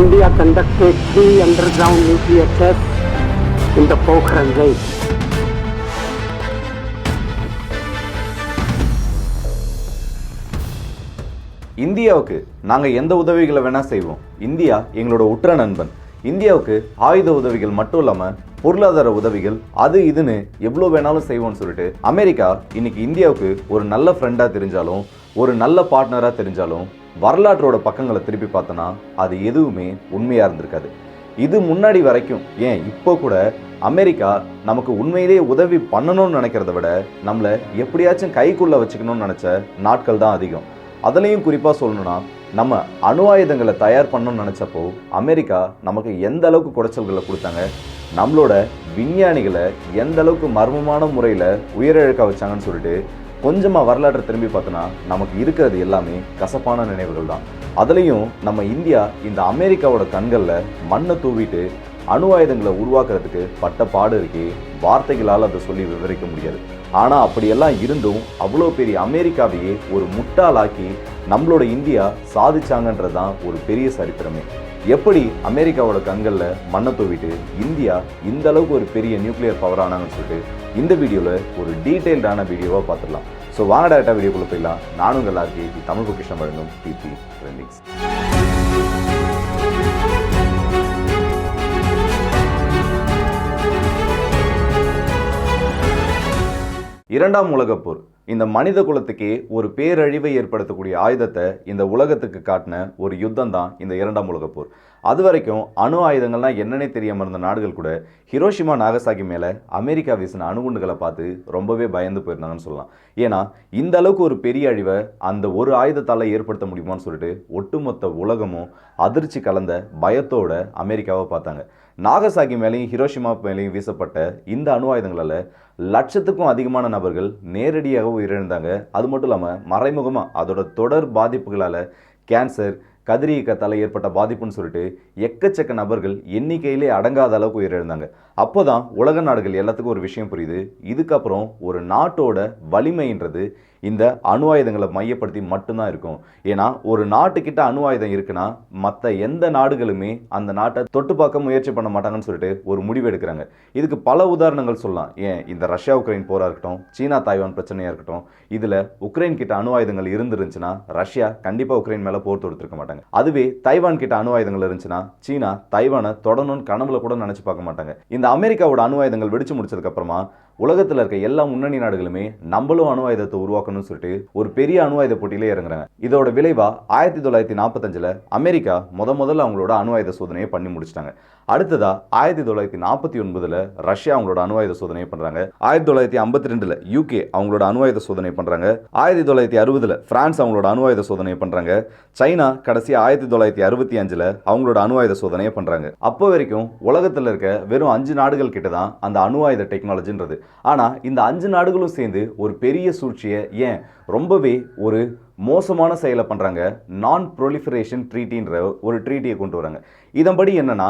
India conducted three underground nuclear tests in the Pokhran இந்தியாவுக்கு நாங்கள் எந்த உதவிகளை வேணால் செய்வோம். இந்தியா எங்களோட உற்ற நண்பன். இந்தியாவுக்கு ஆயுத உதவிகள் மட்டும் இல்லாமல் பொருளாதார உதவிகள் அது இதுன்னு எவ்வளோ வேணாலும் செய்வோம்னு சொல்லிட்டு அமெரிக்கா இன்னைக்கு இந்தியாவுக்கு ஒரு நல்ல ஃப்ரெண்டாக தெரிஞ்சாலும் ஒரு நல்ல பார்ட்னராக தெரிஞ்சாலும் வரலாற்றோட பக்கங்களை திருப்பி பார்த்தோன்னா அது எதுவுமே உண்மையாக இருந்திருக்காது. இது முன்னாடி வரைக்கும் ஏன் இப்போ கூட அமெரிக்கா நமக்கு உண்மையிலேயே உதவி பண்ணணும்னு நினைக்கிறத விட நம்மளை எப்படியாச்சும் கைக்குள்ளே வச்சுக்கணும்னு நினச்ச நாட்கள் தான் அதிகம். அதுலேயும் குறிப்பாக சொல்லணும்னா நம்ம அணு ஆயுதங்களை தயார் பண்ணணும்னு நினச்சப்போ அமெரிக்கா நமக்கு எந்த அளவுக்கு குடைச்சல்களை கொடுத்தாங்க நம்மளோட விஞ்ஞானிகளை எந்த அளவுக்கு மர்மமான முறையில் உயிரிழக்க வச்சாங்கன்னு சொல்லிட்டு கொஞ்சமாக வரலாற்றை திரும்பி பார்த்தோன்னா நமக்கு இருக்கிறது எல்லாமே கசப்பான நினைவுகள் தான். அதுலேயும் நம்ம இந்தியா இந்த அமெரிக்காவோட கண்களில் மண்ணை தூவிட்டு அணு ஆயுதங்களை உருவாக்குறதுக்கு பட்ட பாடு இருக்கே வார்த்தைகளால் அதை சொல்லி விவரிக்க முடியாது. ஆனால் அப்படியெல்லாம் இருந்தும் அவ்வளோ பெரிய அமெரிக்காவையே ஒரு முட்டாளாக்கி நம்மளோட இந்தியா சாதிச்சாங்கன்றது தான் ஒரு பெரிய சரித்திரமே. எப்படி அமெரிக்காவோட கண்களில் மண்ணை தூவிட்டு இந்தியா இந்த அளவுக்கு ஒரு பெரிய நியூக்ளியர் பவர் ஆனாங்கன்னு சொல்லிட்டு இந்த வீடியோவில் ஒரு டீட்டெயில்டான வீடியோவாக பார்த்துடலாம். ஸோ வாங்க டேரக்டாக வீடியோக்குள்ளே போயிடலாம். நானும் உங்கள் எல்லாருக்கும் தமிழ் பொக்கிஷம் வழங்கும் டிபி ட்ரெண்டிங்ஸ் இரண்டாம் உலகப் போர். இந்த மனித குலத்துக்கே ஒரு பேரழிவை ஏற்படுத்தக்கூடிய ஆயுதத்தை இந்த உலகத்துக்கு காட்டின ஒரு யுத்தம் தான் இந்த இரண்டாம் உலகப் போர். அது வரைக்கும் அணு ஆயுதங்கள்லாம் என்னன்னே தெரியாமல் இருந்த நாடுகள் கூட ஹிரோஷிமா நாகசாகி மேலே அமெரிக்கா வீசின அணுகுண்டுகளை பார்த்து ரொம்பவே பயந்து போயிருந்தாங்கன்னு சொல்லலாம். ஏன்னா இந்த அளவுக்கு ஒரு பெரிய அழிவை அந்த ஒரு ஆயுதத்தால் ஏற்படுத்த முடியுமான்னு சொல்லிட்டு ஒட்டுமொத்த உலகமும் அதிர்ச்சி கலந்த பயத்தோட அமெரிக்காவை பார்த்தாங்க. நாகசாகி மேலேயும் ஹிரோஷிமா மேலேயும் வீசப்பட்ட இந்த அணு ஆயுதங்களால் லட்சத்துக்கும் அதிகமான நபர்கள் நேரடியாக உயிரிழந்தாங்க. அது மட்டும் இல்லாமல் மறைமுகமாக அதோட தொடர் பாதிப்புகளால் கேன்சர் கதிரியக்கத்தால் ஏற்பட்ட பாதிப்புன்னு சொல்லிட்டு எக்கச்சக்க நபர்கள் எண்ணிக்கையிலே அடங்காத அளவுக்கு உயிரிழந்தாங்க. அப்போ தான் உலக நாடுகள் எல்லாத்துக்கும் ஒரு விஷயம் புரியுது. இதுக்கப்புறம் ஒரு நாட்டோட வலிமைன்றது இந்த அணு ஆயுதங்களை மையப்படுத்தி மட்டும்தான் இருக்கும். ஏன்னா ஒரு நாட்டுக்கிட்ட அணு ஆயுதம் இருக்குன்னா மற்ற எந்த நாடுகளுமே அந்த நாட்டை தொட்டு பார்க்க முயற்சி பண்ண மாட்டாங்கன்னு சொல்லிட்டு ஒரு முடிவு எடுக்கிறாங்க. இதுக்கு பல உதாரணங்கள் சொல்லலாம். ஏன்? இந்த ரஷ்யா உக்ரைன் போராக இருக்கட்டும் சீனா தாய்வான் பிரச்சனையாக இருக்கட்டும் இதில் உக்ரைன் கிட்ட அணு ஆயுதங்கள் இருந்துருந்துச்சுன்னா ரஷ்யா கண்டிப்பாக உக்ரைன் மேலே போர் தொடுத்துருக்க மாட்டாங்க. அதுவே தைவான் கிட்ட அணு ஆயுதங்கள் இருந்துச்சுன்னா சீனா தைவானை தொடணும்னு கனவுல கூட நினச்சி பார்க்க மாட்டாங்க. இந்த அமெரிக்காவோட அணு ஆயுதங்கள் வெடிச்சு முடிச்சதுக்கப்புறமா உலகத்தில் இருக்க எல்லா முன்னணி நாடுகளுமே நம்மளும் அணு ஆயுதத்தை உருவாக்கணும்னு சொல்லிட்டு ஒரு பெரிய அணு ஆயுத போட்டியிலே இறங்குறாங்க. இதோட விளைவா ஆயிரத்தி தொள்ளாயிரத்தி நாற்பத்தஞ்சில் அமெரிக்கா முத முதல்ல அவங்களோட அணு ஆயுத சோதனையை பண்ணி முடிச்சிட்டாங்க. அடுத்ததா ஆயிரத்தி தொள்ளாயிரத்தி நாற்பத்தி ஒன்பதுல ரஷ்யா அவங்களோட அணு ஆயுத சோதனையை பண்றாங்க. ஆயிரத்தி தொள்ளாயிரத்தி ஐம்பத்தி ரெண்டுல யூகே அவங்களோட அணு ஆயுத சோதனை பண்றாங்க. ஆயிரத்தி தொள்ளாயிரத்தி அறுபதுல பிரான்ஸ் அவங்களோட அணு ஆயுத சோதனை பண்றாங்க. சைனா கடைசி ஆயிரத்தி தொள்ளாயிரத்தி அறுபத்தி அஞ்சுல அவங்களோட அணு ஆயுத சோதனையை பண்றாங்க. அப்போ வரைக்கும் உலகத்தில் இருக்க வெறும் அஞ்சு நாடுகள் கிட்ட தான் அந்த அணு ஆயுத டெக்னாலஜின்றது. ஆனா இந்த அஞ்சு நாடுகளும் சேர்ந்து ஒரு பெரிய சூழ்ச்சியை ஏன் ரொம்பவே ஒரு மோசமான செயலை பண்ணுறாங்க நான் ப்ரொலிஃபரேஷன் ட்ரீட்டின்ற ஒரு ட்ரீட்டியை கொண்டு வராங்க. இதன்படி என்னென்னா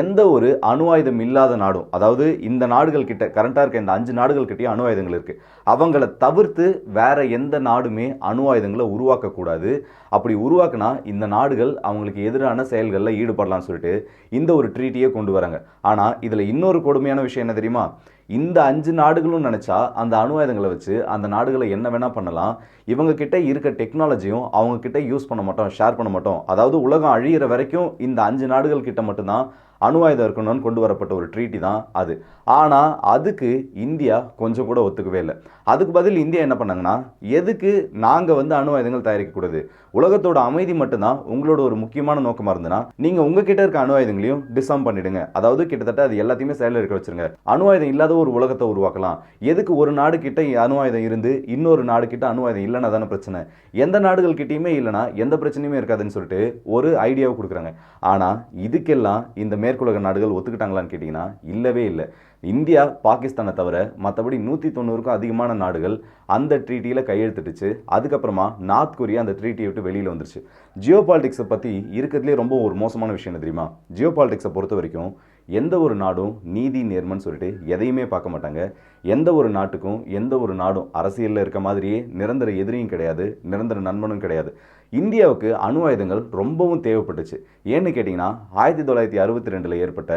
எந்த ஒரு அணு ஆயுதம் இல்லாத நாடும் அதாவது இந்த நாடுகள் கிட்ட கரண்ட்டாக இருக்க இந்த அஞ்சு நாடுகள் கிட்டேயும் அணு ஆயுதங்கள் இருக்கு. அவங்கள தவிர்த்து வேற எந்த நாடுமே அணு ஆயுதங்களை உருவாக்கக்கூடாது. அப்படி உருவாக்குனா இந்த நாடுகள் அவங்களுக்கு எதிரான செயல்களில் ஈடுபடலாம்னு சொல்லிட்டு இந்த ஒரு ட்ரீட்டியை கொண்டு வராங்க. ஆனால் இதில் இன்னொரு கொடுமையான விஷயம் என்ன தெரியுமா? இந்த அஞ்சு நாடுகளும் நினச்சா அந்த அணு ஆயுதங்களை வச்சு அந்த நாடுகளை என்ன வேணால் பண்ணலாம். இவங்க கிட்ட இருக்க டெக்னாலஜியும் அவங்கக்கிட்ட யூஸ் பண்ண மாட்டோம் ஷேர் பண்ண மாட்டோம். அதாவது உலகம் அழியிற வரைக்கும் இந்த அஞ்சு நாடுகள் கிட்ட மட்டும்தான் அணு ஆயுதம் இருக்கணும்னு கொண்டு வரப்பட்ட ஒரு ட்ரீட்டி தான் அது. ஆனால் அதுக்கு இந்தியா கொஞ்சம் கூட ஒத்துக்கவே இல்லை. அதுக்கு பதில் இந்தியா என்ன பண்ணாங்கன்னா எதுக்கு நாங்கள் வந்து அணு ஆயுதங்கள் தயாரிக்கக்கூடாது உலகத்தோட அமைதி மட்டும்தான் உங்களோட ஒரு முக்கியமான நோக்கமாக இருந்ததுன்னா நீங்கள் உங்ககிட்ட இருக்க அணு ஆயுதங்களையும் டிசாம் பண்ணிடுங்க. அதாவது கிட்டத்தட்ட அது எல்லாத்தையுமே செயலில் இருக்க வச்சிருங்க. அணு ஆயுதம் இல்லாத ஒரு உலகத்தை உருவாக்கலாம். எதுக்கு ஒரு நாடு கிட்ட அணு ஆயுதம் இருந்து இன்னொரு நாடு கிட்ட அணு ஆயுதம் இல்லைன்னா தானே பிரச்சனை? எந்த நாடுகள் கிட்டேயுமே இல்லைன்னா எந்த பிரச்சனையுமே இருக்காதுன்னு சொல்லிட்டு ஒரு ஐடியாவை கொடுக்குறாங்க. ஆனால் இதுக்கெல்லாம் இந்த மேற்குலக நாடுகள் ஒத்துக்கிட்டாங்களான்னு கேட்டிங்கன்னா இல்லவே இல்லை. இந்தியா பாகிஸ்தானை தவிர மற்றபடி நூற்றி தொண்ணூறுக்கும் அதிகமான நாடுகள் அந்த ட்ரீட்டியில் கையெழுத்துட்டுச்சு. அதுக்கப்புறமா நார்த் கொரியா அந்த ட்ரீட்டியை விட்டு வெளியில் வந்துருச்சு. ஜியோ பாலிடிக்ஸை பற்றி இருக்கிறதுலே ரொம்ப ஒரு மோசமான விஷயம் என்ன தெரியுமா? ஜியோ பாலிடிக்ஸை பொறுத்த வரைக்கும் எந்த ஒரு நாடும் நீதி நேர்மன்னு சொல்லிட்டு எதையுமே பார்க்க மாட்டாங்க. எந்த ஒரு நாட்டுக்கும் எந்த ஒரு நாடும் அரசியலில் இருக்க மாதிரியே நிரந்தர எதிரியும் கிடையாது நிரந்தர நண்பனும் கிடையாது. இந்தியாவுக்கு அணு ஆயுதங்கள் ரொம்பவும் தேவைப்பட்டுச்சு. ஏன்னு கேட்டிங்கன்னா ஆயிரத்தி தொள்ளாயிரத்தி அறுபத்தி ரெண்டில் ஏற்பட்ட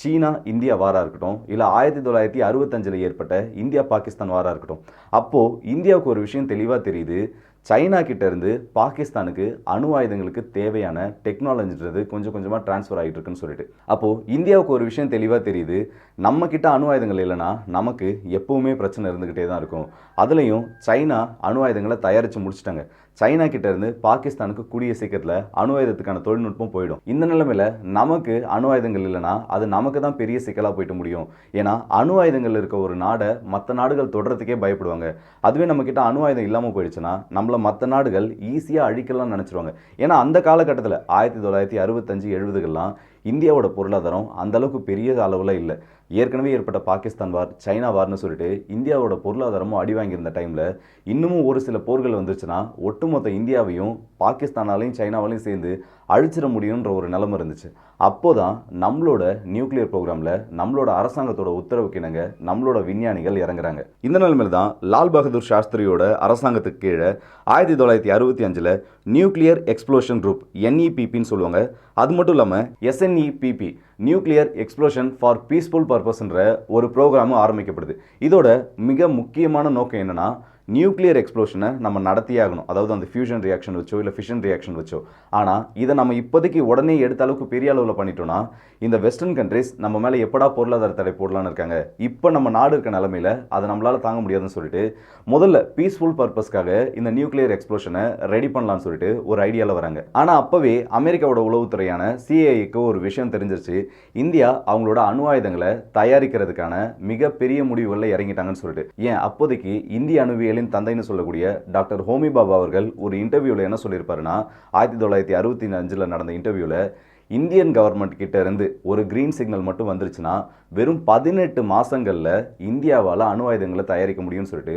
சீனா இந்தியா வாராக இருக்கட்டும் இல்லை ஆயிரத்தி தொள்ளாயிரத்தி அறுபத்தஞ்சில் ஏற்பட்ட இந்தியா பாகிஸ்தான் வாராக இருக்கட்டும். அப்போது இந்தியாவுக்கு ஒரு விஷயம் தெளிவாக தெரியுது. சைனா கிட்டேருந்து பாகிஸ்தானுக்கு அணு ஆயுதங்களுக்கு தேவையான டெக்னாலஜின்றது கொஞ்சம் கொஞ்சமாக ட்ரான்ஸ்ஃபர் ஆகிட்டு இருக்குன்னு சொல்லிட்டு. அப்போது இந்தியாவுக்கு ஒரு விஷயம் தெளிவாக தெரியுது. நம்ம அணு ஆயுதங்கள் இல்லைன்னா நமக்கு எப்போவுமே பிரச்சனை இருந்துக்கிட்டே தான் இருக்கும். அதுலேயும் சைனா அணு ஆயுதங்களை தயாரித்து முடிச்சிட்டாங்க. சைனா கிட்ட இருந்து பாகிஸ்தானுக்கு கூடிய சீக்கிரத்தில் அணு ஆயுதத்துக்கான தொழில்நுட்பம் போயிடும். இந்த நிலைமையில நமக்கு அணு ஆயுதங்கள் இல்லைன்னா அது நமக்கு தான் பெரிய சிக்கலாக போயிட்டு முடியும். ஏன்னா அணு ஆயுதங்கள் இருக்க ஒரு நாடை மற்ற நாடுகள் தொடர்றதுக்கே பயப்படுவாங்க. அதுவே நம்ம கிட்ட அணு ஆயுதம் இல்லாமல் போயிடுச்சுன்னா நம்மளை மற்ற நாடுகள் ஈஸியாக அழிக்கலாம்னு நினச்சிருவாங்க. ஏன்னா அந்த காலகட்டத்தில் ஆயிரத்தி தொள்ளாயிரத்தி அறுபத்தஞ்சு எழுபதுகள்லாம் இந்தியாவோட பொருளாதாரம் அந்த அளவுக்கு பெரிய அளவில் இல்லை. ஏற்கனவே ஏற்பட்ட பாகிஸ்தான் வார் சைனா வார்னு சொல்லிட்டு இந்தியாவோட பொருளாதாரமும் அடி வாங்கியிருந்த டைமில் இன்னமும் ஒரு சில போர்கள் வந்துருச்சுன்னா ஒட்டுமொத்த இந்தியாவையும் பாகிஸ்தானாலையும் சைனாவாலையும் சேர்ந்து அழிச்சிட முடியுன்ற ஒரு நிலைமை இருந்துச்சு. அப்போதான் நம்மளோட நியூக்ளியர் ப்ரோக்ராமில் நம்மளோட அரசாங்கத்தோட உத்தரவுக்கு இணங்க நம்மளோட விஞ்ஞானிகள் இறங்குறாங்க. இந்த நிலைமையில் தான் லால் பகதூர் சாஸ்திரியோட அரசாங்கத்துக்கு கீழே ஆயிரத்தி தொள்ளாயிரத்தி அறுபத்தி அஞ்சில் நியூக்ளியர் எக்ஸ்ப்ளோஷன் குரூப் என்இபிபின்னு சொல்லுவாங்க. அது மட்டும் இல்லாமல் SNEPP nuclear explosion for peaceful பர்பஸ்ன்ற ஒரு ப்ரோக்ராமும் ஆரம்பிக்கப்படுது. இதோட மிக முக்கியமான நோக்கம் என்னன்னா நியூக்ளியர் எக்ஸ்ப்ளோஷனை நம்ம நடத்தியே ஆகணும். அதாவது அந்த ஃபியூஷன் ரியாக்ஷன் வச்சோ இல்லை ஃபிஷன் ரியாக்ஷன் வச்சோ. ஆனால் இதை நம்ம இப்போதைக்கு உடனே எடுத்த அளவுக்கு பெரிய அளவில் பண்ணிட்டோம்னா இந்த வெஸ்டர்ன் கண்ட்ரிஸ் நம்ம மேலே எப்படா பொருளாதார தடை போடலான்னு இருக்காங்க. இப்போ நம்ம நாடு இருக்க நிலமையில அதை நம்மளால் தாங்க முடியாதுன்னு சொல்லிட்டு முதல்ல பீஸ்ஃபுல் பர்பஸ்க்காக இந்த நியூக்ளியர் எக்ஸ்ப்ளோஷனை ரெடி பண்ணலாம்னு சொல்லிட்டு ஒரு ஐடியாவில் வராங்க. ஆனால் அப்போவே அமெரிக்காவோட உளவுத்துறையான சிஐக்கு ஒரு விஷயம் தெரிஞ்சிருச்சு. இந்தியா அவங்களோட அணு ஆயுதங்களை தயாரிக்கிறதுக்கான மிகப்பெரிய முடிவுகளில் இறங்கிட்டாங்கன்னு சொல்லிட்டு. ஏன்? அப்போதைக்கு இந்திய அணுவியலின் தந்தைன்னு சொல்லக்கூடிய டாக்டர் ஹோமி பாபா அவர்கள் ஒரு இன்டர்வியூவில் என்ன சொல்லியிருப்பாருன்னா ஆயிரத்தி தொள்ளாயிரத்தி அறுபத்தி அஞ்சில் நடந்த இன்டர்வியூவில் இந்தியன் கவர்மெண்ட் கிட்ட இருந்து ஒரு கிரீன் சிக்னல் மட்டும் வந்துருச்சுன்னா வெறும் பதினெட்டு மாசங்கள்ல இந்தியாவால அணு ஆயுதங்களை தயாரிக்க முடியும்னு சொல்லிட்டு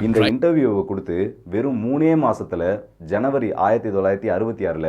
இந்த? இன்டர்வியூவை கொடுத்து வெறும் மூணே மாசத்துல ஜனவரி ஆயிரத்தி தொள்ளாயிரத்தி அறுபத்தி ஆறுல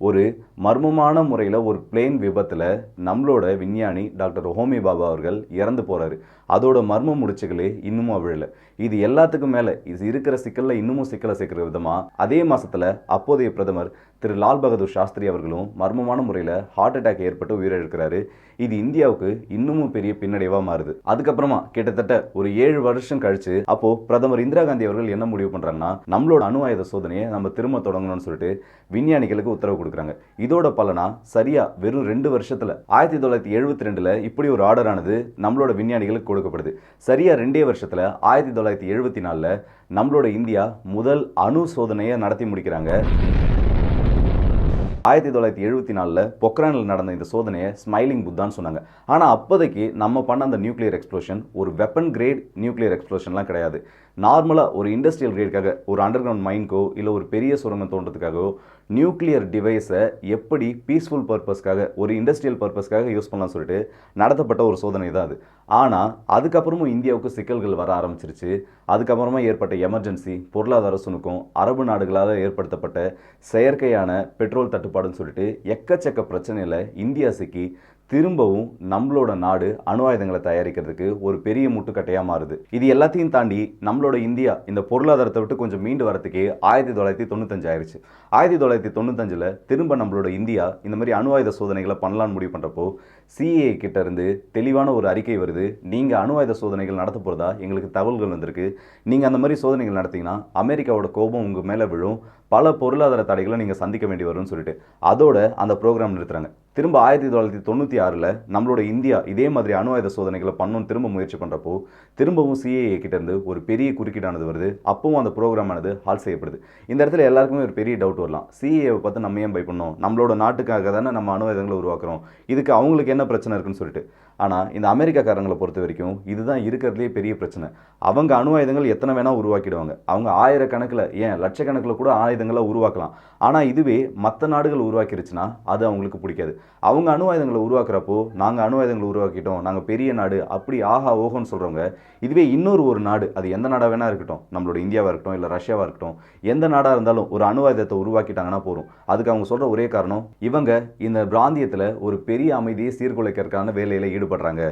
ஒரு மர்மமான முறையில் ஒரு பிளேன் விபத்தில் நம்மளோட விஞ்ஞானி டாக்டர் ஹோமி பாபா அவர்கள் இறந்து போகிறாரு அதோட மர்ம முடிச்சுகளே இன்னமும் அவிழல இது எல்லாத்துக்கும் மேலே இது இருக்கிற சிக்கலில் இன்னமும் சிக்கலை சேர்க்குற விதமாக அதே மாதத்தில் அப்போதைய பிரதமர் திரு லால் பகதூர் சாஸ்திரி அவர்களும் மர்மமான முறையில் ஹார்ட் அட்டாக் ஏற்பட்டு உயிரிழக்கிறாரு. இது இந்தியாவுக்கு இன்னமும் பெரிய பின்னடைவாக மாறுது. அதுக்கப்புறமா கிட்டத்தட்ட ஒரு ஏழு வருஷம் கழிச்சு அப்போ பிரதமர் இந்திரா காந்தி அவர்கள் என்ன முடிவு பண்ணுறாங்கன்னா நம்மளோட அணு ஆயுத சோதனையை நம்ம திரும்ப தொடங்கணும்னு சொல்லிட்டு விஞ்ஞானிகளுக்கு உத்தரவு கொடுக்குறாங்க. இதோட பலனா சரியா வெறும் ரெண்டு வருஷத்துல. ஆயிரத்தி தொள்ளாயிரத்தி எழுபத்தி ரெண்டுல இப்படி ஒரு ஆர்டர் ஆனது நம்மளோட விஞ்ஞானிகளுக்கு கொடுக்கப்படுது. சரியா ரெண்டே வருஷத்துல ஆயிரத்தி தொள்ளாயிரத்தி எழுபத்தி நாலுல நம்மளோட இந்தியா முதல் அணு சோதனையை நடத்தி முடிக்கிறாங்க. ஆயிரத்தி தொள்ளாயிரத்தி எழுபத்தி நாலில் பொக்ரானில் நடந்த இந்த சோதனையை ஸ்மைலிங் புத்தான்னு சொன்னாங்க. ஆனால் அப்போதைக்கு நம்ம பண்ண அந்த நியூக்ளியர் எக்ஸ்ப்ளோஷன் ஒரு வெப்பன் கிரேட் நியூக்ளியர் எக்ஸ்ப்ளோஷன்லாம் கிடையாது. நார்மலாக ஒரு இண்டஸ்ட்ரியல் கிரேடுக்காக ஒரு அண்டர் கிரவுண்ட் மைன்க்கோ இல்லை ஒரு பெரிய சுரங்கம் தோன்றதுக்காகவோ நியூக்ளியர் டிவைஸை எப்படி பீஸ்ஃபுல் பர்பஸ்க்காக ஒரு இண்டஸ்ட்ரியல் பர்பஸ்க்காக யூஸ் பண்ணலாம் சொல்லிட்டு நடத்தப்பட்ட ஒரு சோதனை தான் அது. ஆனால் அதுக்கப்புறமும் இந்தியாவுக்கு சிக்கல்கள் வர ஆரம்பிச்சிருச்சு. அதுக்கப்புறமா ஏற்பட்ட எமர்ஜென்சி பொருளாதார சுணுக்கம் அரபு நாடுகளால் ஏற்படுத்தப்பட்ட செயற்கையான பெட்ரோல் தட்டுப்பாடுன்னு சொல்லிட்டு எக்கச்சக்க பிரச்சனையில் இந்தியா சிக்கி திரும்பவும் நம்மளோட நாடு அணு ஆயுதங்களை தயாரிக்கிறதுக்கு ஒரு பெரிய முட்டுக்கட்டையாக மாறுது. இது எல்லாத்தையும் தாண்டி நம்மளோட இந்தியா இந்த பொருளாதாரத்தை விட்டு கொஞ்சம் மீண்டு வரத்துக்கே ஆயிரத்தி தொள்ளாயிரத்தி தொண்ணூத்தஞ்சு ஆயிருச்சு. ஆயிரத்தி தொள்ளாயிரத்தி தொண்ணூத்தஞ்சில் திரும்ப நம்மளோட இந்தியா இந்த மாதிரி அணு ஆயுத சோதனைகளை பண்ணலான்னு முடிவு பண்ணுறப்போ சிஏ கிட்டேருந்து தெளிவான ஒரு அறிக்கை வருது. நீங்கள் அணு ஆயுத சோதனைகள் நடத்த போகிறதா எங்களுக்கு தகவல்கள் வந்திருக்கு. நீங்கள் அந்த மாதிரி சோதனைகள் நடத்திங்கன்னா அமெரிக்காவோட கோபம் உங்கள் மேலே விழும். பல பொருளாதார தடைகளை நீங்கள் சந்திக்க வேண்டி வரும்னு சொல்லிட்டு. அதோட அந்த ப்ரோக்ராம் நிறுத்துறாங்க. திரும்ப ஆயிரத்தி தொள்ளாயிரத்தி தொண்ணூற்றி ஆறில் நம்மளோட இந்தியா இதே மாதிரி அணு ஆயுத சோதனைகளை பண்ணணும்னு திரும்ப முயற்சி பண்ணுறப்போ திரும்பவும் சிஏஏ கிட்டேருந்து ஒரு பெரிய குறுக்கீடானது வருது. அப்பவும் அந்த ப்ரோக்ராம் ஆனது ஹால் செய்யப்படுது. இந்த இடத்துல எல்லாருக்குமே ஒரு பெரிய டவுட் வரலாம். சிஏவை பார்த்து நம்ம ஏன் பயப்படணும்? நம்மளோட நாட்டுக்காக தானே நம்ம அணு ஆயுதங்களை உருவாக்குறோம். இதுக்கு அவங்களுக்கு என்ன பிரச்சனை இருக்குன்னு சொல்லிட்டு. ஆனால் இந்த அமெரிக்காக்காரங்களை பொறுத்த வரைக்கும் இதுதான் இருக்கிறதுலே பெரிய பிரச்சனை. அவங்க அணு ஆயுதங்கள் எத்தனை வேணால் உருவாக்கிடுவாங்க. அவங்க ஆயிரக்கணக்கில் ஏன் லட்சக்கணக்கில் கூட ஆயுதங்களை உருவாக்கலாம். ஆனால் இதுவே மற்ற நாடுகள் உருவாக்கிருச்சுன்னா அது அவங்களுக்கு பிடிக்காது. அவங்க அணு ஆயுதங்களை உருவாக்குறப்போ நாங்கள் அணு ஆயுதங்களை உருவாக்கிட்டோம் நாங்கள் பெரிய நாடு அப்படி ஆஹா ஓஹோன்னு சொல்கிறவங்க இதுவே இன்னொரு ஒரு நாடு. அது எந்த நாடாக வேணா இருக்கட்டும். நம்மளோட இந்தியாவாக இருக்கட்டும் இல்லை ரஷ்யாவாக இருக்கட்டும். எந்த நாடாக இருந்தாலும் ஒரு அணு ஆயுதத்தை உருவாக்கிட்டாங்கன்னா போதும். அதுக்கு அவங்க சொல்கிற ஒரே காரணம் இவங்க இந்த பிராந்தியத்தில் ஒரு பெரிய அமைதியை சீர்குலைக்கிறதுக்கான வேலையில் ஈடுபட்டு ஈடுபடுறாங்க.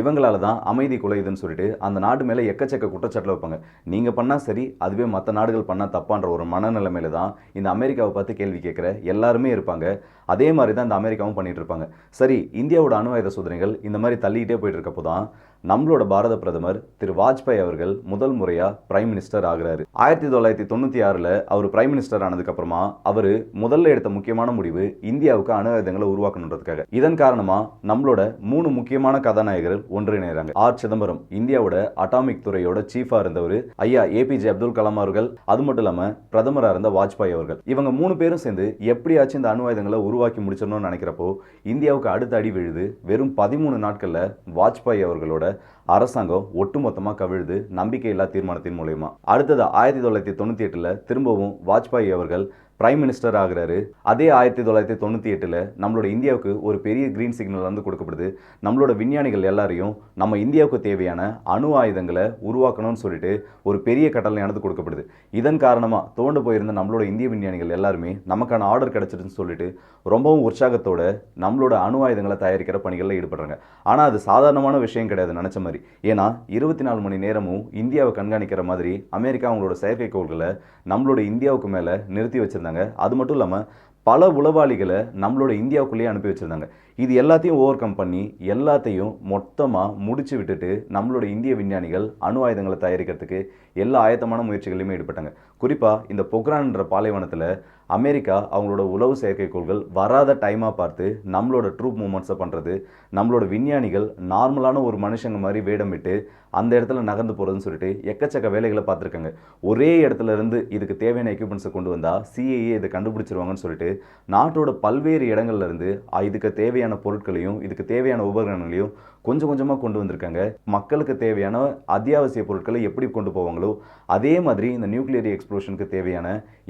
இவங்களால தான் அமைதி குலையுதுன்னு சொல்லிட்டு அந்த நாடு மேலே எக்கச்சக்க குற்றச்சாட்டில் வைப்பாங்க. நீங்கள் பண்ணால் சரி அதுவே மற்ற நாடுகள் பண்ணால் தப்பான்ற ஒரு மனநிலைமையில தான் இந்த அமெரிக்காவை பார்த்து கேள்வி கேட்குற எல்லாருமே இருப்பாங்க. அதே மாதிரி தான் இந்த அமெரிக்காவும் பண்ணிட்டு இருப்பாங்க. சரி இந்தியாவோட அணு ஆயுத சோதனைகள் இந்த மாதிரி தள்ளிக்கிட்டே போயிட்டு இருக்கப்போ தான் நம்மளோட பாரத பிரதமர் திரு வாஜ்பாய் அவர்கள் முதல் முறையாக பிரைம் மினிஸ்டர் ஆகிறாரு. ஆயிரத்தி தொள்ளாயிரத்தி தொண்ணூற்றி ஆறில் அவர் பிரைம் மினிஸ்டர் ஆனதுக்கப்புறமா அவர் முதல்ல எடுத்த முக்கியமான முடிவு இந்தியாவுக்கு அணு ஆயுதங்களை உருவாக்கணுன்றதுக்காக. இதன் காரணமாக நம்மளோட மூணு முக்கியமான கதாநாயகர்கள் ஒன்றிணைகிறாங்க ஆர். சிதம்பரம் இந்தியாவோட அட்டாமிக் துறையோட சீஃபாக இருந்தவர் ஐயா ஏபிஜே அப்துல் கலாம் அவர்கள் அது மட்டும் இல்லாமல் பிரதமராக இருந்த வாஜ்பாய் அவர்கள். இவங்க மூணு பேரும் சேர்ந்து எப்படியாச்சும் இந்த அணு ஆயுதங்களை உருவாக்கி முடிச்சிடணும்னு நினைக்கிறப்போ இந்தியாவுக்கு அடுத்த அடி விழுது வெறும் பதிமூணு நாட்களில் வாஜ்பாய் அவர்களோட அரசாங்கம் ஒட்டுமொத்தமாக கவிழ்து நம்பிக்கையில்லா தீர்மானத்தின் மூலயமா. அடுத்தது ஆயிரத்தி தொள்ளாயிரத்தி தொண்ணூற்றி எட்டில் திரும்பவும் வாஜ்பாய் அவர்கள் பிரைம் மினிஸ்டர் ஆகிறாரு. அதே ஆயிரத்தி தொள்ளாயிரத்தி தொண்ணூற்றி எட்டில் நம்மளோட இந்தியாவுக்கு ஒரு பெரிய க்ரீன் சிக்னல் வந்து கொடுக்கப்படுது. நம்மளோட விஞ்ஞானிகள் எல்லாரையும் நம்ம இந்தியாவுக்கு தேவையான அணு ஆயுதங்களை உருவாக்கணும்னு சொல்லிட்டு ஒரு பெரிய கட்டளையானது கொடுக்கப்படுது. இதன் காரணமாக தோண்டு போயிருந்த நம்மளோட இந்திய விஞ்ஞானிகள் எல்லாருமே நமக்கான ஆர்டர் கிடைச்சிருன்னு சொல்லிட்டு ரொம்பவும் உற்சாகத்தோட நம்மளோட அணு ஆயுதங்களை தயாரிக்கிற பணிகளில் ஈடுபடுறாங்க. ஆனால் அது சாதாரணமான விஷயம் கிடையாது நினச்ச மாதிரி. ஏன்னா இருபத்தி நாலு மணி நேரமும் இந்தியாவை கண்காணிக்கிற மாதிரி அமெரிக்கா அவங்களோட செயற்கைக்கோள்களை நம்மளோட இந்தியாவுக்கு மேலே நிறுத்தி வச்சுருந்தாங்க. அது மட்டும் இல்லாமல் பல உளவாளிகளை நம்மளோட இந்தியாவுக்குள்ளேயே அனுப்பி வச்சிருந்தாங்க. இது எல்லாத்தையும் ஓவர் கம் பண்ணி எல்லாத்தையும் மொத்தமாக முடிச்சு விட்டுட்டு நம்மளோட இந்திய விஞ்ஞானிகள் அணு ஆயுதங்களை தயாரிக்கிறதுக்கு எல்லா ஆயத்தமான முயற்சிகளையுமே ஈடுபட்டாங்க. குறிப்பாக இந்த பொக்ரான்ன்ற பாலைவனத்தில் அமெரிக்கா அவங்களோட உளவு செயற்கைக்கோள்கள் வராத டைமாக பார்த்து நம்மளோட ட்ரூப் மூமெண்ட்ஸை பண்ணுறது நம்மளோட விஞ்ஞானிகள் நார்மலான ஒரு மனுஷங்க மாதிரி வேடமிட்டு அந்த இடத்துல நகர்ந்து போகிறதுன்னு சொல்லிட்டு எக்கச்சக்க வேலைகளை பார்த்துருக்காங்க. ஒரே இடத்துல இருந்து இதுக்கு தேவையான எக்யூப்மெண்ட்ஸை கொண்டு வந்தால் சிஏஏ இதை கண்டுபிடிச்சிருவாங்கன்னு சொல்லிட்டு நாட்டோட பல்வேறு இடங்கள்லேருந்து இதுக்கு தேவையான பொருட்களையும் இதுக்கு தேவையான உபகரணங்களையும் கொஞ்சம் கொஞ்சமாக கொண்டு வந்திருக்காங்க. மக்களுக்கு தேவையான அத்தியாவசிய பொருட்களை எப்படி கொண்டு போவாங்களோ அதே மாதிரி இந்த நியூக்ளியர் எக்ஸ்ப்ளோஷனுக்கு தேவையான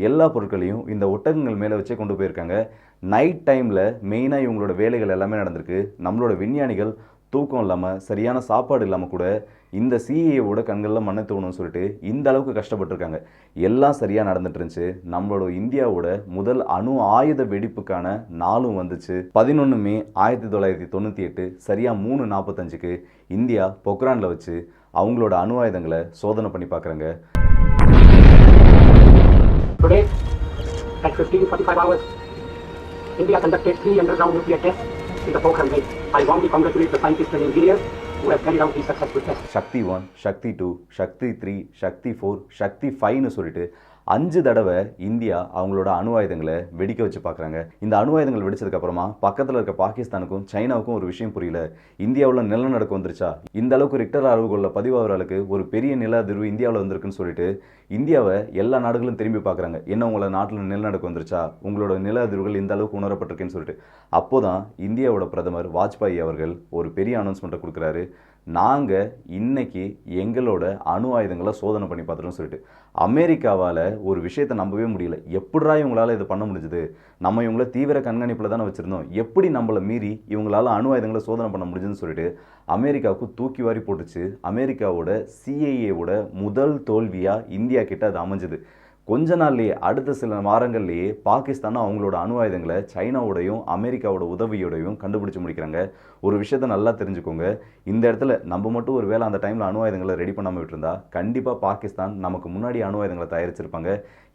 எல்லா பொருட்களையும் இந்த ஒட்டகங்கள் மேலே வச்சே கொண்டு போயிருக்காங்க. நைட் டைமில் மெயினாக இவங்களோட வேலைகள் எல்லாமே நடந்திருக்கு. நம்மளோட விஞ்ஞானிகள் தூக்கம் இல்லாமல் சரியான சாப்பாடு இல்லாமல் கூட இந்த சிஏவோட கண்களில் மண்ணை தோணும்னு சொல்லிட்டு இந்த அளவுக்கு கஷ்டப்பட்டிருக்காங்க. எல்லாம் சரியாக நடந்துட்டு இருந்துச்சு. நம்மளோட இந்தியாவோட முதல் அணு ஆயுத வெடிப்புக்கான நாளும் வந்துச்சு. பதினொன்று மே ஆயிரத்தி தொள்ளாயிரத்தி தொண்ணூற்றி எட்டு சரியாக மூணு நாற்பத்தஞ்சுக்கு இந்தியா பொக்ரானில் வச்சு அவங்களோட அணு ஆயுதங்களை சோதனை பண்ணி பார்க்குறாங்க Today, at 1545 hours, India conducted three underground nuclear tests. In the Pokhran Lake. I warmly congratulate the scientists and engineers who have carried out these successful tests. Shakti one Shakti two Shakti three Shakti four Shakti ஃபைவ்னு சொல்லிட்டு அஞ்சு தடவை India அவங்களோட அணு ஆயுதங்களை வெடிக்க வச்சு பார்க்குறாங்க. இந்த அணு ஆயுதங்கள் வெடிச்சதுக்கப்புறமா பக்கத்தில் இருக்க பாகிஸ்தானுக்கும் சைனாவுக்கும் ஒரு விஷயம் புரியல. இந்தியாவில் நிலநடுக்கம் வந்துருச்சா? இந்த அளவுக்கு ரிக்டர் அளவுகளில் பதிவாகிற அளவுக்கு ஒரு பெரிய நில அதிர்வு இந்தியாவில் வந்திருக்குன்னு சொல்லிட்டு இந்தியாவை எல்லா நாடுகளும் திரும்பி பார்க்குறாங்க. என்ன உங்களோட நாட்டில் நிலநடுக்கம் வந்துருச்சா? உங்களோட நில அதிர்வுகள் இந்த அளவுக்கு உணரப்பட்டிருக்குன்னு சொல்லிட்டு. அப்போதான் இந்தியாவோட பிரதமர் வாஜ்பாய் அவர்கள் ஒரு பெரிய அனௌன்ஸ்மெண்ட்டை கொடுக்குறாரு. நாங்கள் இன்றைக்கி எங்களோட அணு ஆயுதங்களை சோதனை பண்ணி பார்த்துட்டோம்னு சொல்லிட்டு. அமெரிக்காவால் ஒரு விஷயத்தை நம்பவே முடியல. எப்படிடா இவங்களால் இது பண்ண முடிஞ்சுது? நம்ம இவங்கள தீவிர கண்காணிப்பில் தானே வச்சுருந்தோம். எப்படி நம்மளை மீறி இவங்களால் அணு ஆயுதங்களை சோதனை பண்ண முடிஞ்சுதுன்னு சொல்லிட்டு அமெரிக்காவுக்கு தூக்கி வாரி போட்டுச்சு. அமெரிக்காவோட சிஐஏவோட முதல் தோல்வியாக இந்தியா கிட்ட அது அமைஞ்சது. கொஞ்ச நாள்லேயே அடுத்த சில வாரங்கள்லேயே பாகிஸ்தான் அவங்களோட அணு ஆயுதங்களை சைனாவோடையும் அமெரிக்காவோட உதவியோடையும் கண்டுபிடிச்சு முடிக்கிறாங்க. ஒரு விஷயத்த நல்லா தெரிஞ்சுக்கோங்க. இந்த இடத்துல நம்ம மட்டும் ஒரு வேளை அந்த டைமில் அணு ஆயுதங்களை ரெடி பண்ணாமல் விட்டுருந்தா கண்டிப்பாக பாகிஸ்தான் நமக்கு முன்னாடி அணு ஆயுதங்களை தயாரிச்சிருப்பாங்க.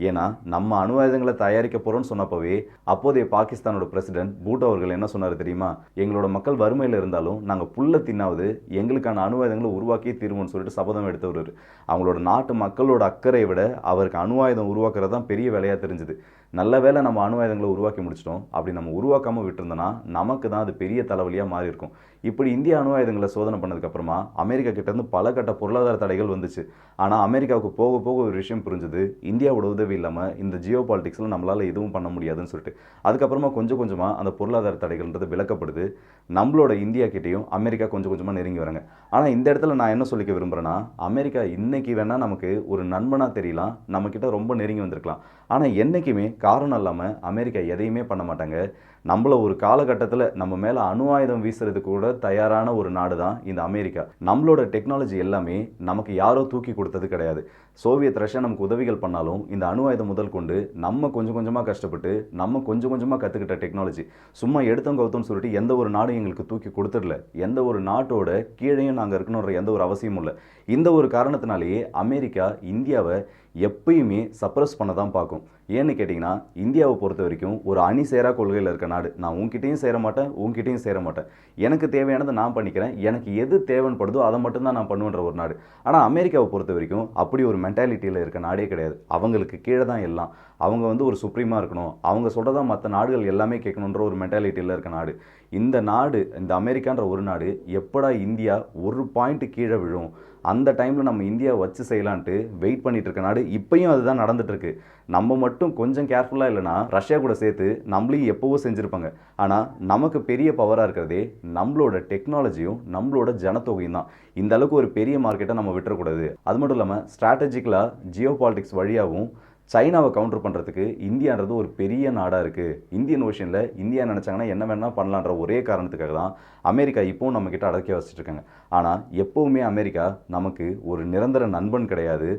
ஏன்னா நம்ம அணு ஆயுதங்களை தயாரிக்க போகிறோம்னு சொன்னப்பவே அப்போதைய பாகிஸ்தானோட பிரசிடென்ட் பூட்டோ அவர்கள் என்ன சொன்னார் தெரியுமா? எங்களோட மக்கள் வறுமையில் இருந்தாலும் நாங்கள் புல்ல தின்னாவது எங்களுக்கான அணு ஆயுதங்களை உருவாக்கியே தீருவோம்னு சொல்லிட்டு சபதம் எடுத்தவர் அவங்களோட நாட்டு மக்களோட அக்கறையை விட அவருக்கு அணு ஆயுதம் உருவாக்குறது தான் பெரிய வேலையாக தெரிஞ்சுது. நல்ல வேலை நம்ம அணு ஆயுதங்களை உருவாக்கி முடிச்சிட்டோம். அப்படி நம்ம உருவாக்காமல் விட்டுருந்தோன்னா நமக்கு தான் அது பெரிய தலைவலியாக மாறி இருக்கும். இப்படி இந்திய அணு ஆயுதங்களை சோதனை பண்ணதுக்கப்புறமா அமெரிக்கா கிட்டேருந்து பல கட்ட பொருளாதார தடைகள் வந்துச்சு. ஆனால் அமெரிக்காவுக்கு போக போக ஒரு விஷயம் புரிஞ்சுது. இந்தியாவோட உதவி இல்லாமல் இந்த ஜியோ பாலிட்டிக்ஸில் நம்மளால் எதுவும் பண்ண முடியாதுன்னு சொல்லிட்டு. அதுக்கப்புறமா கொஞ்சம் கொஞ்சமாக அந்த பொருளாதார தடைகள்ன்றது விளக்கப்படுது. நம்மளோட இந்தியா கிட்டேயும் அமெரிக்கா கொஞ்சம் கொஞ்சமாக நெருங்கி வராங்க. ஆனால் இந்த இடத்துல நான் என்ன சொல்லிக்க விரும்புகிறேன்னா அமெரிக்கா இன்றைக்கி வேணால் நமக்கு ஒரு நண்பனாக தெரியலாம். நம்மக்கிட்ட ரொம்ப நெருங்கி வந்திருக்கலாம். ஆனால் என்றைக்குமே காரணம் இல்லாமல் அமெரிக்கா எதையுமே பண்ண மாட்டாங்க. நம்மள ஒரு காலகட்டத்தில் நம்ம மேலே அணு ஆயுதம் வீசுறதுக்கு கூட தயாரான ஒரு நாடு தான் இந்த அமெரிக்கா. நம்மளோட டெக்னாலஜி எல்லாமே நமக்கு யாரோ தூக்கி கொடுத்தது கிடையாது. சோவியத் ரஷ்யா நமக்கு உதவிகள் பண்ணாலும் இந்த அணு ஆயுதம் முதல் கொண்டு நம்ம கொஞ்சம் கொஞ்சமாக கஷ்டப்பட்டு நம்ம கொஞ்சம் கொஞ்சமாக கற்றுக்கிட்ட டெக்னாலஜி சும்மா எடுத்தோம் கவுத்தோம்னு சொல்லிட்டு எந்த ஒரு நாடும் எங்களுக்கு தூக்கி கொடுத்துடல. எந்த ஒரு நாட்டோட கீழையும் நாங்கள் இருக்கணுன்ற எந்த ஒரு அவசியமும் இல்லை. இந்த ஒரு காரணத்தினாலேயே அமெரிக்கா இந்தியாவை எப்பயுமே சப்ரஸ் பண்ண தான் பார்க்கும். ஏன்னு கேட்டிங்கன்னா இந்தியாவை பொறுத்த வரைக்கும் ஒரு அணி சேரா கொள்கையில் இருக்க நாடு. நான் உங்ககிட்டையும் சேர மாட்டேன் உங்ககிட்டையும் சேர மாட்டேன். எனக்கு தேவையானதை நான் பண்ணிக்கிறேன். எனக்கு எது தேவைப்படுதோ அதை மட்டும்தான் நான் பண்ணுவேன்ற ஒரு நாடு. ஆனால் அமெரிக்காவை பொறுத்த வரைக்கும் அப்படி ஒரு மென்டாலிட்டியில் இருக்க நாடே கிடையாது. அவங்களுக்கு கீழே தான் எல்லாம். அவங்க வந்து ஒரு சுப்ரீமாக இருக்கணும். அவங்க சொல்கிறதா மற்ற நாடுகள் எல்லாமே கேட்கணுன்ற ஒரு மென்டாலிட்டியில் இருக்க நாடு. இந்த நாடு இந்த அமெரிக்கான்ற ஒரு நாடு எப்படா இந்தியா ஒரு பாயிண்ட் கீழே விழும்? அந்த டைமில் நம்ம இந்தியாவை வச்சு செய்யலான்ட்டு வெயிட் பண்ணிட்டு இருக்க நாடு இப்பயும் அதுதான் நடந்துட்டு நம்ம மட்டும் கொஞ்சம் கேர்ஃபுல்லாக இல்லைனா ரஷ்யா கூட சேர்த்து நம்மளையும் எப்போவோ செஞ்சுருப்பாங்க. ஆனால் நமக்கு பெரிய பவராக இருக்கிறதே நம்மளோட டெக்னாலஜியும் நம்மளோட ஜனத்தொகையும் தான். இந்த அளவுக்கு ஒரு பெரிய மார்க்கெட்டை நம்ம விட்டுறக்கூடாது. அது மட்டும் இல்லாமல் ஸ்ட்ராட்டஜிக்கலாக ஜியோ பாலிட்டிக்ஸ் வழியாகவும் சைனாவை கவுண்டர் பண்ணுறதுக்கு இந்தியான்றது ஒரு பெரிய நாடாக இருக்குது இந்தியன் ஓஷனில் இந்தியா நினச்சாங்கன்னா என்ன வேணால் பண்ணலான்ற ஒரே காரணத்துக்காக தான் அமெரிக்கா இப்போவும் நம்மக்கிட்ட அடக்கி வச்சுட்டு இருக்காங்க. ஆனால் எப்போவுமே அமெரிக்கா நமக்கு ஒரு நிரந்தர நண்பன் கிடையாது.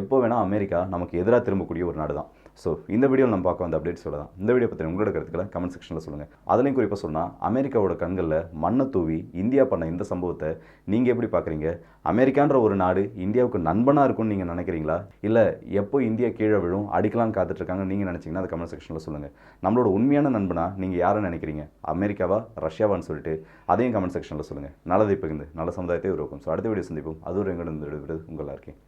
எப்போ வேணால் அமெரிக்கா நமக்கு எதிராக திரும்பக்கூடிய ஒரு நாடு தான் ஸோ இந்த வீடியோவில் நம்ம பார்க்க வந்த அப்டேட் சொல்லலாம். இந்த வீடியோ பற்றி உங்களோட கருத்துக்களை கமெண்ட் செக்ஷனில் சொல்லுங்கள் அதுலேயும் குறிப்பாக சொன்னால் அமெரிக்காவோட கண்களில் மண்ணை தூவி இந்தியா பண்ண இந்த சம்பவத்தை நீங்கள் எப்படி பார்க்குறீங்க? அமெரிக்கான்ற ஒரு நாடு இந்தியாவுக்கு நண்பனாக இருக்கும்னு நீங்கள் நினைக்கிறீங்களா? இல்லை எப்போ இந்தியா கீழே விழும் அடிக்கலாம்னு காத்துட்ருக்காங்க நீங்கள் நினச்சிங்கன்னா அது கமெண்ட் செக்ஷனில் சொல்லுங்கள் நம்மளோட உண்மையான நண்பனா நீங்கள் யாரை நினைக்கிறீங்க? அமெரிக்காவா ரஷ்யாவான்னு சொல்லிட்டு அதையும் கமெண்ட் செக்ஷனில் சொல்லுங்கள் நல்லதை பகிர்ந்து நல்ல சமுதாயத்தை உருவாக்கும். ஸோ அடுத்த வீடியோ சந்திப்போம். அது ஒரு எங்களிடம் விடுவது உங்களாக இருக்கேன்